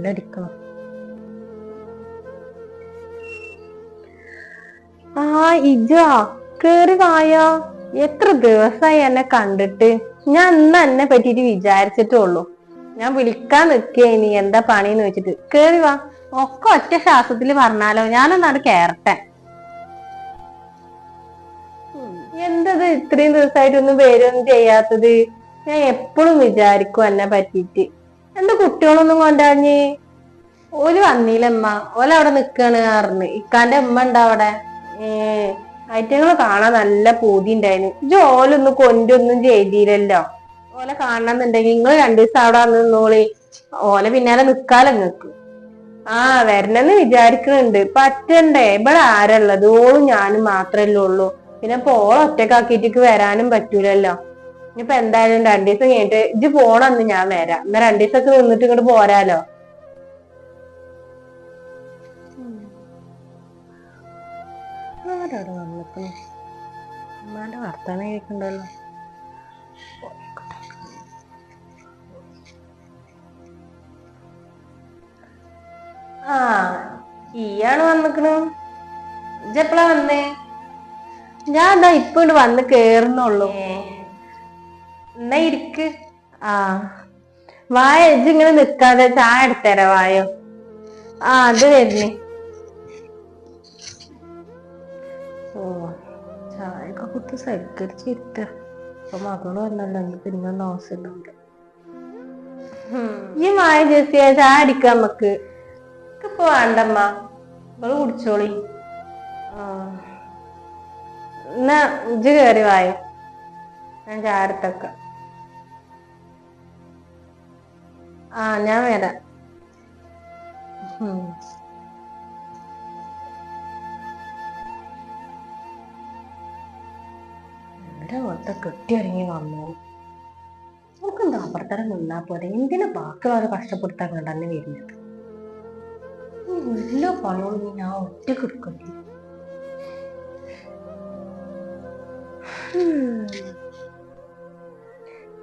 ബെല്ലടിക്കണം ആ ഇജോ കേറി വായോ. എത്ര ദിവസമായി എന്നെ കണ്ടിട്ട്. ഞാൻ ഇന്ന് എന്നെ പറ്റിട്ട് വിചാരിച്ചിട്ടുള്ളൂ ഞാൻ വിളിക്കാൻ നിക്കേ നീ എന്താ പണിന്ന് വെച്ചിട്ട് കേറി വാ. ഒക്കെ ഒറ്റ ശ്വാസത്തിൽ പറഞ്ഞാലോ? ഞാനൊന്നാട് കേറട്ടെ. എന്തത് ഇത്രയും ദിവസമായിട്ടൊന്നും പേരൊന്നും ചെയ്യാത്തത്? ഞാൻ എപ്പോഴും വിചാരിക്കും എന്നെ പറ്റിയിട്ട്. എന്റെ കുട്ടികളൊന്നും കൊണ്ടാഞ്ഞ്? ഓൽ വന്നില്ലമ്മ ഓല അവിടെ നിക്കാണ് അറിഞ്ഞ് ഇക്കാന്റെ ഉമ്മ ഉണ്ടവിടെ ഏ ഐറ്റങ്ങളെ കാണാൻ നല്ല പൂതി ഉണ്ടായിരുന്നു ജോലൊന്നും കൊണ്ടൊന്നും ചെയ്തില്ലല്ലോ. ഓല കാണണമെന്നുണ്ടെങ്കിൽ നിങ്ങൾ രണ്ടു ദിവസം അവിടെ നിന്നോളി. ഓല പിന്നാലെ നിക്കാലോ നിങ്ങക്ക് ആ വരണെന്ന് വിചാരിക്കുന്നുണ്ട് പറ്റണ്ടേ? ഇവിടെ ആരള്ളത് ഓളും ഞാനും മാത്രല്ലേ ഉള്ളൂ. പിന്നെ ഇപ്പൊ ഓളെ ഒറ്റക്കാക്കിയിട്ട് വരാനും പറ്റൂലല്ലോ. ഇനിയിപ്പൊ എന്തായാലും രണ്ടു ദിവസം കഴിഞ്ഞിട്ട് ഇജ്ജ് പോണെന്ന് ഞാൻ വരാം എന്നാ രണ്ടു ദിവസമൊക്കെ നിന്നിട്ട് ഇങ്ങോട്ട് പോരാലോ. ആരവിടെ വന്നിക്കണു ഉമ്മാന്റെ വർത്താനം കേൾക്കണ്ടല്ലോ ആ ഈയാണ് വന്നിക്കണു. ഇജ്ജെപ്പളാ വന്നേ? ഞാൻ എന്താ ഇപ്പൊ വന്ന് കേറുന്നുള്ളൂ. എന്നാ ഇരിക്ക് ആ. വായ ഇങ്ങനെ നിക്കാതെ ചായ എടുത്തരാ വായോ? ആ അത് വരുന്നേ. ഓ ചായയൊക്കെ കുത്തി സൽക്കരിച്ചിരുത്ത അപ്പൊ മകൾ വന്നല്ലോ പിന്നെ ആവശ്യമുണ്ട് ഈ മായ ചേച്ചിയ ചായ അടിക്കാം നമുക്ക് ഇപ്പൊ വേണ്ടമ്മ. ഇവൾ കുടിച്ചോളി. ആ. എന്നാ ഇജ്ജ് കേറി വായോ? ഞാൻ ചായ എടുത്തേക്ക. ആ ഞാൻ വരാം. എന്റെ മൊത്തം കെട്ടിയിറങ്ങി വന്നു? നമുക്കെന്താ അപ്പുറത്തരം നിന്നാ പോലെ എന്തിനു ബാക്കിയുള്ളവരെ കഷ്ടപ്പെടുത്താൻ കണ്ടെന്നെ വരുന്നത് എല്ലാ പണികളും ഞാൻ ഒറ്റയ്ക്ക് എടുക്കണ്ടേ?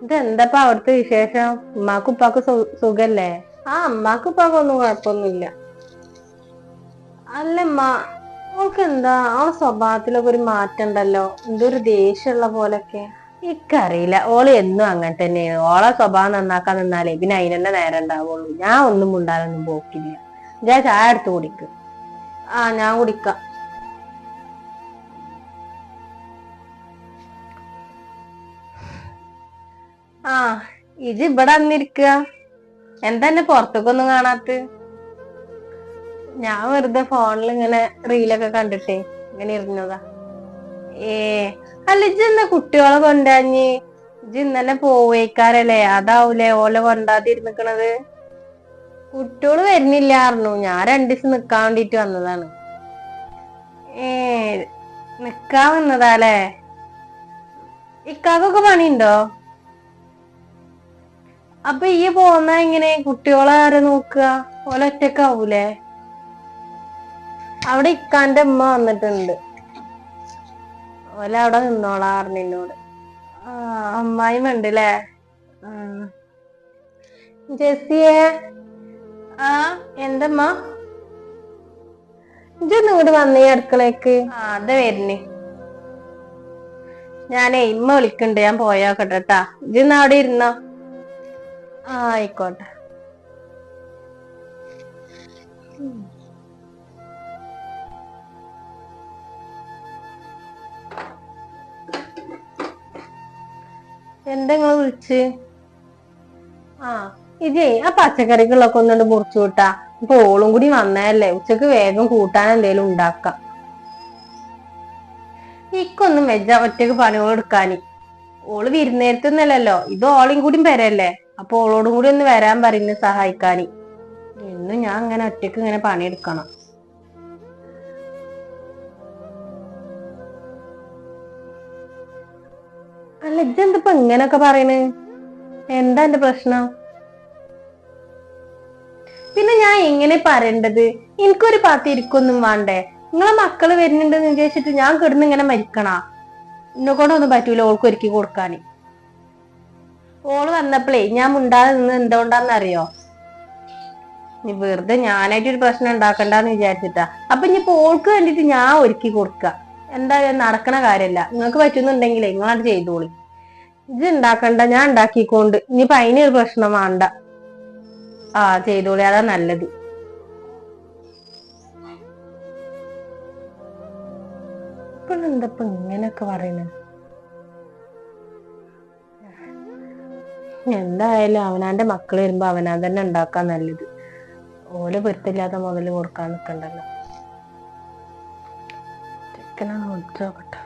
ഇതെന്തപ്പാ അവിടുത്തെ വിശേഷം? ഉമ്മാക്കും ഉപ്പാക്കും സുഖല്ലേ? ആ അമ്മാക്കും ഉപ്പാക്കും ഒന്നും കുഴപ്പമൊന്നുമില്ല. അല്ലമ്മ അവൾക്ക് എന്താ ആ സ്വഭാവത്തിലൊക്കെ ഒരു മാറ്റം ഉണ്ടല്ലോ എന്തൊരു ദേഷ്യമുള്ള പോലൊക്കെ എനിക്കറിയില്ല. ഓൾ എന്നും അങ്ങനെ തന്നെയാണ്. ഓളെ സ്വഭാവം നന്നാക്കാൻ നിന്നാലേ പിന്നെ അതിനെന്നെ നേരം ഉണ്ടാവുള്ളൂ. ഞാൻ ഒന്നും മുണ്ടാനൊന്നും പോക്കില്ല. ഞാൻ ചായ എടുത്ത് കുടിക്കും. ആ ഞാൻ കുടിക്കാം. ആ ഇത് ഇവിടെ വന്നിരിക്കുക എന്താ എന്നെ പുറത്തേക്കൊന്നും കാണാത്ത? ഞാൻ വെറുതെ ഫോണിൽ ഇങ്ങനെ റീലൊക്കെ കണ്ടിട്ടേ ഇങ്ങനെ ഇരുന്നതാ. ഏ അല്ല ഇജ് എന്നാ കുട്ടികളെ കൊണ്ടാഞ്ഞ്? ഇജ്ജ് ഇന്നലെ പോവേക്കാരല്ലേ? അതാവൂലേ ഓലെ കൊണ്ടാതിരുന്നിക്കണത്? കുട്ടികൾ വരുന്നില്ലായിരുന്നു ഞാൻ രണ്ടു ദിവസം നിക്കാൻ വേണ്ടിട്ട് വന്നതാണ്. ഏ നിക്കാൻ വന്നതാല്ലേ ഇക്കാക്കൊക്കെ പണിയുണ്ടോ? അപ്പൊ ഈ പോന്ന എങ്ങനെ? കുട്ടികളെ ആരെ നോക്കുക? ഓല ഒറ്റക്കാവൂലേ അവിടെ ഇക്കാന്റെ ഉമ്മ വന്നിട്ടുണ്ട്. ഓല അവിടെ നിന്നോളാർന്നു എന്നോട്. ആ ഉണ്ടല്ലേ? ജെസിയെ ആ. എന്തമ്മ ഇജൊന്നും ഇങ്ങോട്ട് വന്നേ അടുക്കളേക്ക്. ആ അതെ വരുന്നേ. ഞാനേ ഇമ്മ വിളിക്കണ്ട്. ഞാൻ പോയോക്കട്ടെ കേട്ടാ. ഇജൊന്ന് അവിടെ ഇരുന്നോ? ആയിക്കോട്ടെ. എന്താ നിങ്ങൾ വിളിച്ച്? ആ ഇതേ ആ പച്ചക്കറികളൊക്കെ ഒന്നുകൊണ്ട് മുറിച്ചു വിട്ടാ ഇപ്പൊ ഓളും കൂടി വന്നതല്ലേ ഉച്ചയ്ക്ക് വേഗം കൂട്ടാൻ എന്തേലും ഉണ്ടാക്കാം. ഇക്കൊന്നും വെജ ഒറ്റയ്ക്ക് പണികൾ എടുക്കാന് ഓൾ വിരുന്നേരത്തുന്നല്ലോ ഇത് ഓളും കൂടി വരല്ലേ അപ്പൊ ഓളോടും കൂടി ഒന്ന് വരാൻ പറയുന്നു സഹായിക്കാന്. ഇന്ന് ഞാൻ അങ്ങനെ ഒറ്റയ്ക്ക് ഇങ്ങനെ പണിയെടുക്കണം. അല്ല ഇതെന്തിപ്പോ ഇങ്ങനൊക്കെ പറയണ്? എന്താ എന്റെ പ്രശ്നം? പിന്നെ ഞാൻ എങ്ങനെ പറയേണ്ടത്? എനിക്കൊരു പാത്തി ഇരിക്കൊന്നും വേണ്ടേ? നിങ്ങളെ മക്കൾ വരുന്നുണ്ടെന്ന് വിചാരിച്ചിട്ട് ഞാൻ കിടന്ന് ഇങ്ങനെ മരിക്കണ? എന്നെ കൊണ്ടൊന്നും പറ്റൂല ഓൾക്ക് ഒരുക്കി കൊടുക്കാന്. ഓൾ വന്നപ്പോഴേ ഞാൻ മുണ്ടാതെ നിന്ന് എന്തുകൊണ്ടാന്ന് അറിയോ? നീ വെറുതെ ഞാനായിട്ട് ഒരു പ്രശ്നം ഉണ്ടാക്കണ്ടെന്ന് വിചാരിച്ചിട്ടാ. അപ്പൊ ഇനിയിപ്പോ ഓൾക്ക് വേണ്ടിട്ട് ഞാൻ ഒരുക്കി കൊടുക്ക. എന്തായാലും നടക്കണ കാര്യമല്ല നിങ്ങൾക്ക് പറ്റുന്നുണ്ടെങ്കിൽ നിങ്ങളത് ചെയ്തോളി. ഇത് ഉണ്ടാക്കണ്ട ഞാൻ ഉണ്ടാക്കിക്കൊണ്ട്. ഇനിയിപ്പോ അതിനൊരു പ്രശ്നം വേണ്ട. ആ ചെയ്തോളി. അതാ നല്ലത്. ഇപ്പോഴെന്തപ്പോ ഇങ്ങനെയൊക്കെ പറയുന്നത് എന്തായാലും അവനാന്റെ മക്കൾ വരുമ്പോ അവനാ തന്നെ ഉണ്ടാക്കാൻ നല്ലത്. ഓലെ പൊരുത്തില്ലാത്ത മുതൽ കൊടുക്കാൻ നിക്കണ്ടല്ലോ. നോക്കട്ടെ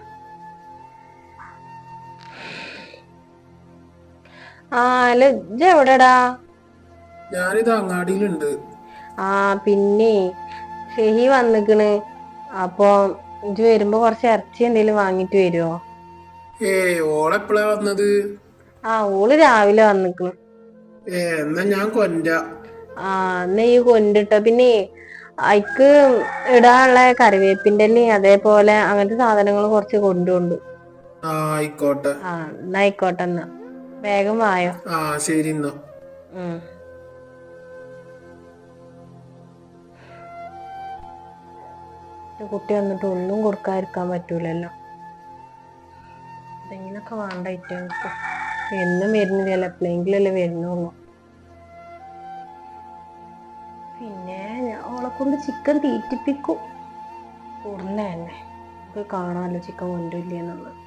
ആ അല്ല ഇജ്ജ് എവിടെടാ? ഞാനിത് അങ്ങാടിയിലുണ്ട്. ആ പിന്നെ ഷെഹി വന്നിക്കണ്. അപ്പൊ ഇജ്ജ് വരുമ്പോ കുറച്ച് ഇറച്ചി എന്തെങ്കിലും വാങ്ങിട്ട് വരുമോ ഏ ഓളെപ്പളാ വന്നത്? ആ ഓൾ രാവിലെ വന്നിക്കണു. എന്നാ ഞാൻ കൊണ്ട ആ എന്നാ ഈ കൊണ്ടിട്ടോ പിന്നെ അയക്ക് ഇടാനുള്ള കറിവേപ്പിന്റെ അതേപോലെ അങ്ങനത്തെ സാധനങ്ങൾ കുറച്ച് കൊണ്ടുണ്ട്. ആയിക്കോട്ടെ. ആ എന്നാ ആയിക്കോട്ടെ എന്നാ വേഗം വായോ. ആ ശരി എന്നാ. കുട്ടി വന്നിട്ട് ഒന്നും കൊടുക്കാതിരിക്കാൻ പറ്റൂലല്ലോ. എന്തെങ്കിലൊക്കെ വേണ്ട ഐറ്റംസ്. എന്നും വരുന്നില്ല എപ്പോഴെങ്കിലല്ലേ വരുന്നുള്ളൂ. പിന്നെ ഞാൻ അവളെ കൊണ്ട് ചിക്കൻ തീറ്റിപ്പിക്കും. ഉടനെ തന്നെ. നമുക്ക് കാണാമല്ലോ ചിക്കൻ കൊണ്ടില്ല എന്നുള്ളത്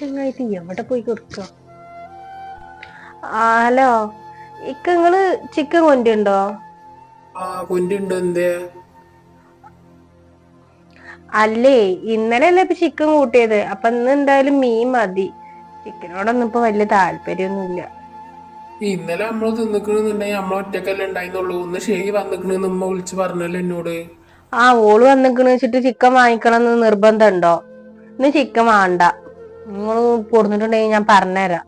ചങ്ങായിട്ട് എവിടെ പോയി കൊടുക്കുക ഹലോ ഇക്ക നിങ്ങൾ ചിക്കൻ കൊണ്ടുണ്ടോ ആ കൊണ്ടുണ്ട് എന്തേ? അല്ലേ ഇന്നലെ അല്ലേ ഇപ്പൊ ചിക്കൻ കൂട്ടിയത്. അപ്പൊ ഇന്ന് എന്തായാലും മീൻ മതി. ചിക്കനോടൊന്നും ഇപ്പൊ വലിയ താല്പര്യമൊന്നുമില്ല. ഇന്നലെ നമ്മൾ തിന്നിക്കണെന്നുണ്ടെങ്കിൽ നമ്മൾ ഒറ്റക്കല്ലേ ഉണ്ടായിരുന്നുള്ളൂ. ഒന്ന് ശരി വന്നിക്കണെന്ന് ഉമ്മ വിളിച്ച് പറഞ്ഞല്ലോ എന്നോട്. ആ ഓൾ വന്നിക്കണെന്ന് വെച്ചിട്ട് ചിക്കൻ വാങ്ങിക്കണം എന്ന് നിർബന്ധം ഉണ്ടോ ഇന്ന് ചിക്കൻ വേണ്ട. നിങ്ങൾ കൊടുത്തിട്ടുണ്ടെങ്കിൽ ഞാൻ പറഞ്ഞുതരാം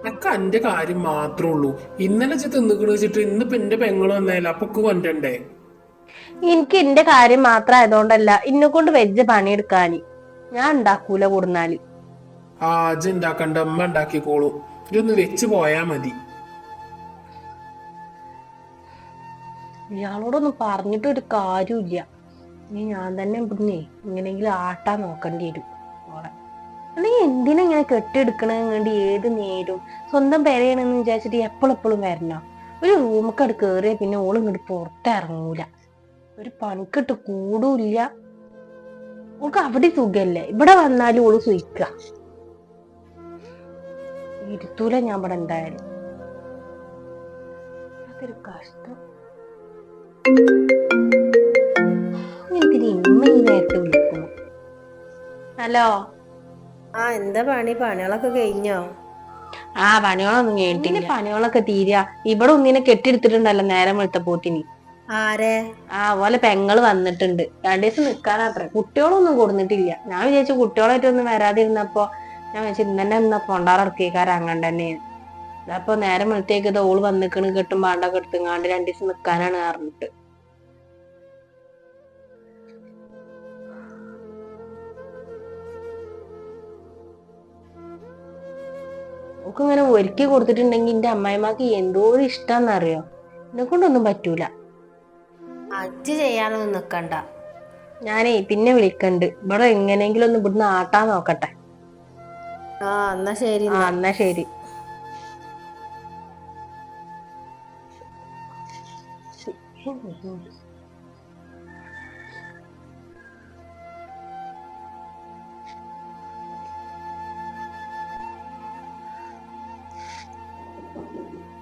അനക്ക് അന്റെ കാര്യം മാത്രമേ ഉള്ളൂ. ഇന്നലെ തിന്നിക്കണ വെച്ചിട്ട് ഇന്നിപ്പോ എന്റെ പെങ്ങൾ വന്നേല അപ്പൊ കൊണ്ടണ്ടേ എനിക്ക് എന്റെ കാര്യം മാത്രം ആയതുകൊണ്ടല്ല ഇന്നെ കൊണ്ട് വെജ് പണിയെടുക്കാന്. ഞാൻ ഉണ്ടാക്കൂല കൂടുന്നാൽ. ആ അജ് ഉണ്ടാക്കണ്ട അമ്മ ഉണ്ടാക്കിക്കോളൂ ഇതൊന്ന് വെച്ച് പോയാ മതി. ഇയാളോടൊന്നും പറഞ്ഞിട്ടൊരു കാര്യമില്ല ഇനി ഞാൻ തന്നെ ഇവിടുന്നേ ഇങ്ങനെങ്കിലും ആട്ടാ നോക്കേണ്ടി വരും. അല്ലെങ്കിൽ എന്തിനാ ഇങ്ങനെ കെട്ടിയെടുക്കണങ്ങണ്ടി ഏത് നേരും? സ്വന്തം പെരയാണെന്ന് വിചാരിച്ചിട്ട് എപ്പോഴെപ്പോഴും വരണോ? ഒരു റൂമൊക്കെ അവിടെ കയറിയ പിന്നെ ഓൾ ഇങ്ങോട്ട് പുറത്തിറങ്ങൂല ഒരു പണിക്കിട്ട് കൂടൂല്ല. ഓൾക്ക് അവിടെ സുഖല്ലേ? ഇവിടെ വന്നാലും ഓൾ സുഖിക്ക. ഇരുത്തൂല ഞാൻ ഇവിടെ എന്തായാലും. അതൊരു കഷ്ടം. ഇമ്മ ഈ നേരത്തെ വിളിക്കുന്നു. ഹലോ? ആ എന്താ പണി? പണികളൊക്കെ കഴിഞ്ഞോ? ആ പണികളൊന്നും കേട്ടില്ല പണികളൊക്കെ തീരാ. ഇവിടെ ഒന്നിനെ കെട്ടിയെടുത്തിട്ടുണ്ടല്ലോ നേരം വെളുത്ത പോത്തിനി. ആരെ? ആ പോലെ പെങ്ങൾ വന്നിട്ടുണ്ട്. രണ്ടു ദിവസം നിക്കാനാത്ര കുട്ടികളൊന്നും കൊടുന്നിട്ടില്ല. ഞാൻ വിചാരിച്ചു കുട്ടികളായിട്ടൊന്നും വരാതിരുന്നപ്പോ ഞാൻ വിചാരിച്ചു ഇന്നെ എന്നാ കൊണ്ടാറക്കിയേക്കാർ അങ്ങനെ തന്നെയാണ്. അപ്പൊ നേരം വെളുത്തേക്ക് ഓൾ വന്നിക്കണ് കെട്ടും പാണ്ടൊക്കെ എടുത്തുങ്ങാണ്ട് രണ്ടു ദിവസം നിക്കാനാണ് പറഞ്ഞിട്ട്. ഒക്കെ ഇങ്ങനെ ഒരുക്കി കൊടുത്തിട്ടുണ്ടെങ്കിൽ എന്റെ അമ്മായിമാക്ക് എന്തോ ഒരു ഇഷ്ടാന്നറിയോ? എന്നെ കൊണ്ടൊന്നും പറ്റൂല. അജ്ജ് ചെയ്യാനൊന്നും നിക്കണ്ട. ഞാനേ പിന്നെ വിളിക്കണ്ട്. ഇവിടെ എങ്ങനെയെങ്കിലും ഒന്ന് ഇവിടുന്ന് ആട്ടാൻ നോക്കട്ടെ. ആ എന്നാ ശരി ആ എന്നാ. ശരി.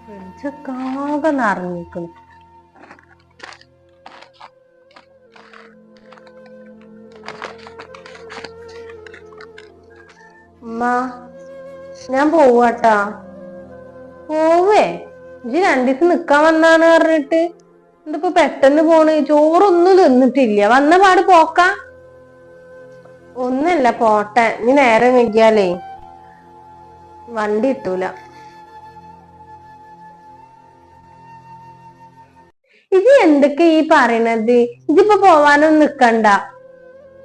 ഫ്രിഡ്ജൊക്കെ നിറഞ്ഞിരിക്കുന്നു. ഞാൻ പോവാട്ടാ. പോവേ. ഇജ്ജ് രണ്ടീസം നിക്കാൻ വന്നാണ് പറഞ്ഞിട്ട്. ഇതിപ്പോ പെട്ടെന്ന് പോണ്. ചോറൊന്നും തിന്നിട്ടില്ല. വന്ന പാട് പോക്ക. ഒന്നല്ല പോട്ടെ. നീ നേരെ വൈകിയാലേ. വണ്ടി കിട്ടൂല. ഇത് എന്തൊക്കെ ഈ പറയണത്? ഇതിപ്പോ പോവാനൊന്നും നിക്കണ്ട.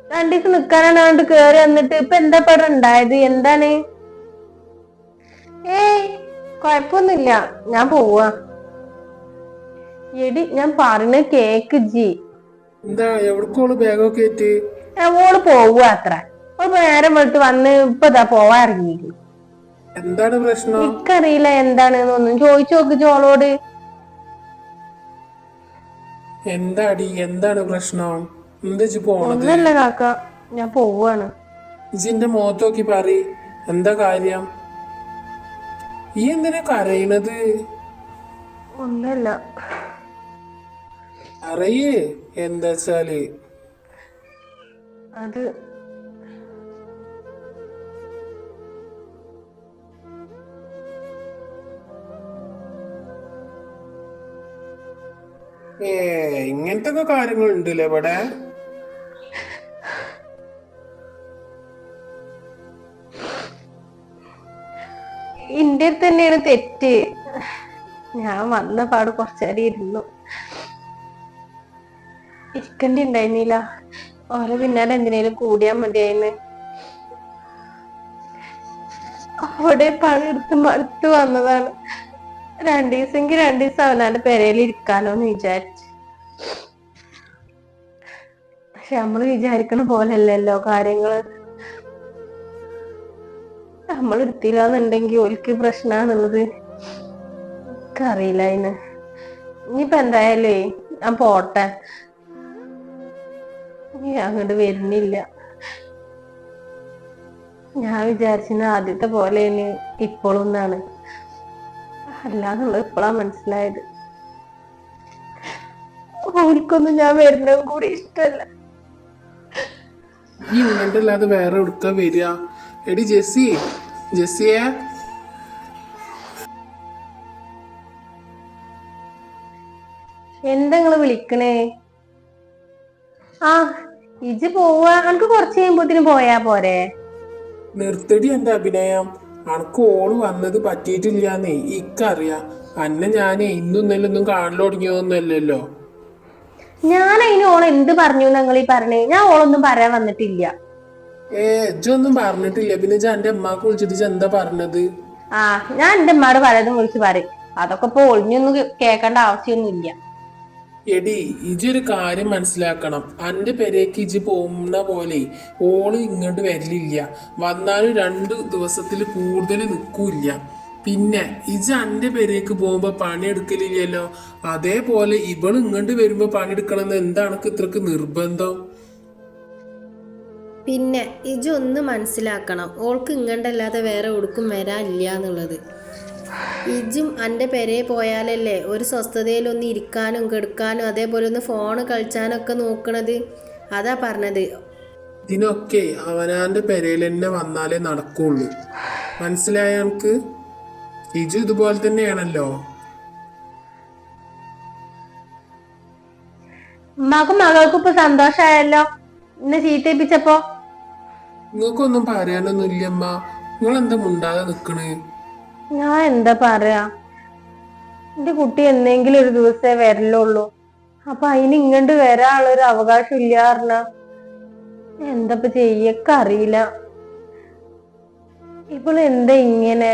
രണ്ടീസ് നിക്കാനാണ് അങ്ങോട്ട് കേറി വന്നിട്ട് ഇപ്പൊ എന്താ പടം ഉണ്ടായത്? എന്താണ്? ഏയ് കൊഴപ്പൊന്നുമില്ല. ഞാൻ പോവാ. എടി ഞാൻ പറഞ്ഞ കേക്ക് ജി. എന്താ എവിടേക്കോൾ ബാഗൊക്കെ ഓൾ പോവുക അത്ര. ഓൾ നേരം വെളുത്ത് വന്ന് ഇപ്പൊ ഇതാ പോവാ ഇറങ്ങിയിരുന്നു എന്താണ് പ്രശ്നം? എനിക്കറിയില്ല എന്താണെന്നൊന്നും ചോദിച്ചു നോക്ക് ചോളോട് എന്താടി? എന്താണ് പ്രശ്നം? എന്താ പോണത്? ഒന്നല്ല കാക്ക. ഞാൻ പോവാണ്. ജിന്റെ മുഖത്ത് നോക്കി പറ എന്താ കാര്യം? ഈ എന്തിനാ കരയണത്? ഒന്നല്ല അറിയേ എന്താ വെച്ചാൽ? അത് ഏ ഇങ്ങനത്തെ ഒക്കെ കാര്യങ്ങൾ ഉണ്ടല്ലേ ഇവിടെ? എന്റെ അടുത്ത് തന്നെയാണ് തെറ്റ്. ഞാൻ വന്ന പാട് കുറച്ചേരം ഇരുന്നു. ഇരിക്കണ്ടി ഉണ്ടായിരുന്നില്ല. ഓരോ പിന്നാലെ എന്തിനേലും കൂടിയാ മതിയായിന്ന്. അവിടെ പണിയെടുത്ത് മടുത്ത് വന്നതാണ്. രണ്ടു ദിവസമെങ്കിൽ രണ്ടു ദിവസം അവനാണ്ട് പെരയിൽ ഇരിക്കാനോന്ന് വിചാരിച്ചു. പക്ഷെ നമ്മൾ വിചാരിക്കുന്ന പോലെ അല്ലല്ലോ കാര്യങ്ങൾ നമ്മൾ എടുത്തില്ലാന്നുണ്ടെങ്കിൽ ഓൽക്ക് പ്രശ്നാന്നുള്ളത് അറിയില്ല അതിന് ഇനിയിപ്പൊ എന്തായാലേ ഞാൻ പോട്ടെ. അങ്ങോട്ട് വരുന്നില്ല. ഞാൻ വിചാരിച്ചിന് ആദ്യത്തെ പോലെ ഇപ്പോഴും എന്നാണ് അല്ലാന്നുള്ളത് ഇപ്പോഴാ മനസ്സിലായത്. ഓൽക്കൊന്നും ഞാൻ വരുന്നതും കൂടി ഇഷ്ടല്ല ഈ ഉണ്ടല്ലാതെ വേറെ എടുക്ക വരിക. എടി ജെസ്സി ജെസ്സിയെ. എന്താ നിങ്ങൾ വിളിക്കണേ? ആ ഇജ് പോവാ. എനിക്ക് കുറച്ച് കഴിയുമ്പോത്തിന് പോയാ പോരെ. നിർത്തടി എന്റെ അഭിനയം. അനക്ക് ഓൾ വന്നത് പറ്റിയിട്ടില്ലാന്നേ. ഇക്കറിയാം. അന്നെ ഞാനേ ഇന്നും ഇന്നലൊന്നും ഒന്നും തുടങ്ങിയൊന്നുമല്ലല്ലോ ഞാൻ അതിന് ഓൾ എന്ത് പറഞ്ഞു നിങ്ങൾ ഈ പറഞ്ഞേ? ഞാൻ ഓളൊന്നും പറയാൻ വന്നിട്ടില്ല. ഏ ഇജ്ജൊന്നും പറഞ്ഞിട്ടില്ല. പിന്നെ ഇജ്ജ് എന്റെ അമ്മയ്ക്ക് വിളിച്ചിട്ട് എന്താ പറഞ്ഞത്? ആ ഞാൻ എന്റെ ഉമ്മയോട് പലതും വിളിച്ച് പറയും. അതൊക്കെ ഇപ്പൊ ഒളിഞ്ഞൊന്നും കേൾക്കേണ്ട ആവശ്യമൊന്നുമില്ല എടി ഇജൊരു കാര്യം മനസ്സിലാക്കണം. അന്റെ പെരേക്ക് ഇജ് പോകുന്ന പോലെ ഓൾ ഇങ്ങോട്ട് വരലില്ല. വന്നാലും രണ്ട് ദിവസത്തിൽ കൂടുതൽ നിൽക്കൂല പിന്നെ ഇജ് അന്റെ പേരേക്ക് പോകുമ്പോ പണിയെടുക്കലില്ലല്ലോ? അതേപോലെ ഇവൾ ഇങ്ങോട്ട് വരുമ്പോ പണിയെടുക്കണമെന്ന് എന്താണ് ഇത്രക്ക് നിർബന്ധം? പിന്നെ ഇജ് ഒന്ന് മനസ്സിലാക്കണം. ഓൾക്ക് ഇങ്ങണ്ടല്ലാതെ വേറെ ഒടുക്കും വരാനില്ല എന്നുള്ളത്. ഇജും എന്റെ പെരേ പോയാലല്ലേ ഒരു സ്വസ്ഥതയിലൊന്ന് ഇരിക്കാനും കെടുക്കാനും അതേപോലെ ഒന്ന് ഫോണ് കളിച്ചാനൊക്കെ നോക്കണത്? അതാ പറഞ്ഞത്. ഇതിനൊക്കെ അവനാന്റെ പെരയിൽ തന്നെ വന്നാലേ നടക്കുള്ളൂ. മനസ്സിലായ നമുക്ക് ഇജു ഇതുപോലെ തന്നെയാണല്ലോ. ഉമ്മാക്കും മകൾക്കും ഇപ്പൊ സന്തോഷായല്ലോ ഇന്ന് ചീത്തയിപ്പിച്ചപ്പോ നിങ്ങൾക്കൊന്നും പറയാനൊന്നും ഇല്ലമ്മ നിങ്ങൾ എന്താ മുണ്ടാതെ നിക്കണ്? ഞാൻ എന്താ പറയാ? എന്റെ കുട്ടി എന്തെങ്കിലും ഒരു ദിവസേ വരലുള്ളൂ. അപ്പൊ അതിന് ഇങ്ങോട്ട് വരാനുള്ളൊരു അവകാശം ഇല്ല പറഞ്ഞ. എന്താ ചെയ്യൊക്കെ അറിയില്ല. ഇപ്പോൾ എന്താ ഇങ്ങനെ?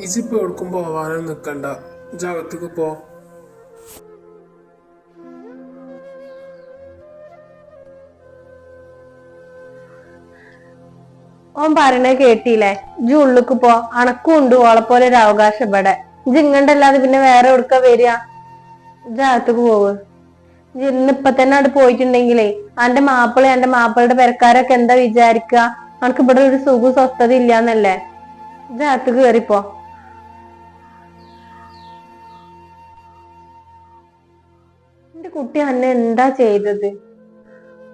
ഇജിപ്പോ എവിടേക്കും പോവാനോ നിൽക്കണ്ട ജാഗത്തേക്ക് പോ. ഓൻ പറയണ കേട്ടില്ലേ? ഇജ്ജ് ഉള്ളിക്ക് പോ. അണക്കും ഉണ്ട്. ഓളെ പോലെ ഒരു അവകാശം ഇവിടെ. ഇജ്ജ് ഇങ്ങണ്ടല്ലാതെ പിന്നെ വേറെ എവിടുക്ക വരിക? ജാഗത്തേക്ക് അകത്തേക്ക് പോവ്. ഇന്ന് ഇന്നിപ്പൊ തന്നെ അവിടെ പോയിട്ടുണ്ടെങ്കിലേ അന്റെ മാപ്പിള എന്റെ മാപ്പിളയുടെ പെരക്കാരൊക്കെ എന്താ വിചാരിക്ക? അനക്ക് ഇവിടെ ഒരു സുഖ സ്വസ്ഥത ഇല്ലാന്നല്ലേ? ജാഗത്തേക്ക് കയറിപ്പോ കുട്ടി അന്നെ എന്താ ചെയ്തത്?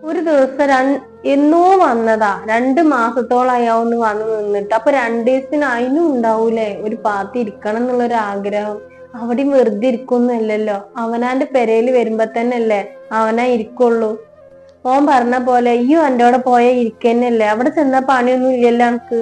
ഒരു ദിവസം രണ്ട് എന്നോ വന്നതാ. രണ്ട് മാസത്തോളായി ആ ഒന്ന് വന്ന് നിന്നിട്ട്. അപ്പൊ രണ്ടു ദിവസത്തിന് അതിനും ഉണ്ടാവൂലേ? ഒരു പാത്തി ഇരിക്കണം എന്നുള്ള ഒരു ആഗ്രഹം. അവിടെയും വെറുതെ ഇരിക്കുന്നല്ലോ അവനാന്റെ പെരയിൽ വരുമ്പോ തന്നെ അല്ലേ അവനാ ഇരിക്കുള്ളൂ. ഓൻ പറഞ്ഞ പോലെ ഈ എന്റെ അവിടെ പോയ ഇരിക്കന്നല്ലേ? അവിടെ ചെന്ന പണിയൊന്നും ഇല്ലല്ലോ എനിക്ക്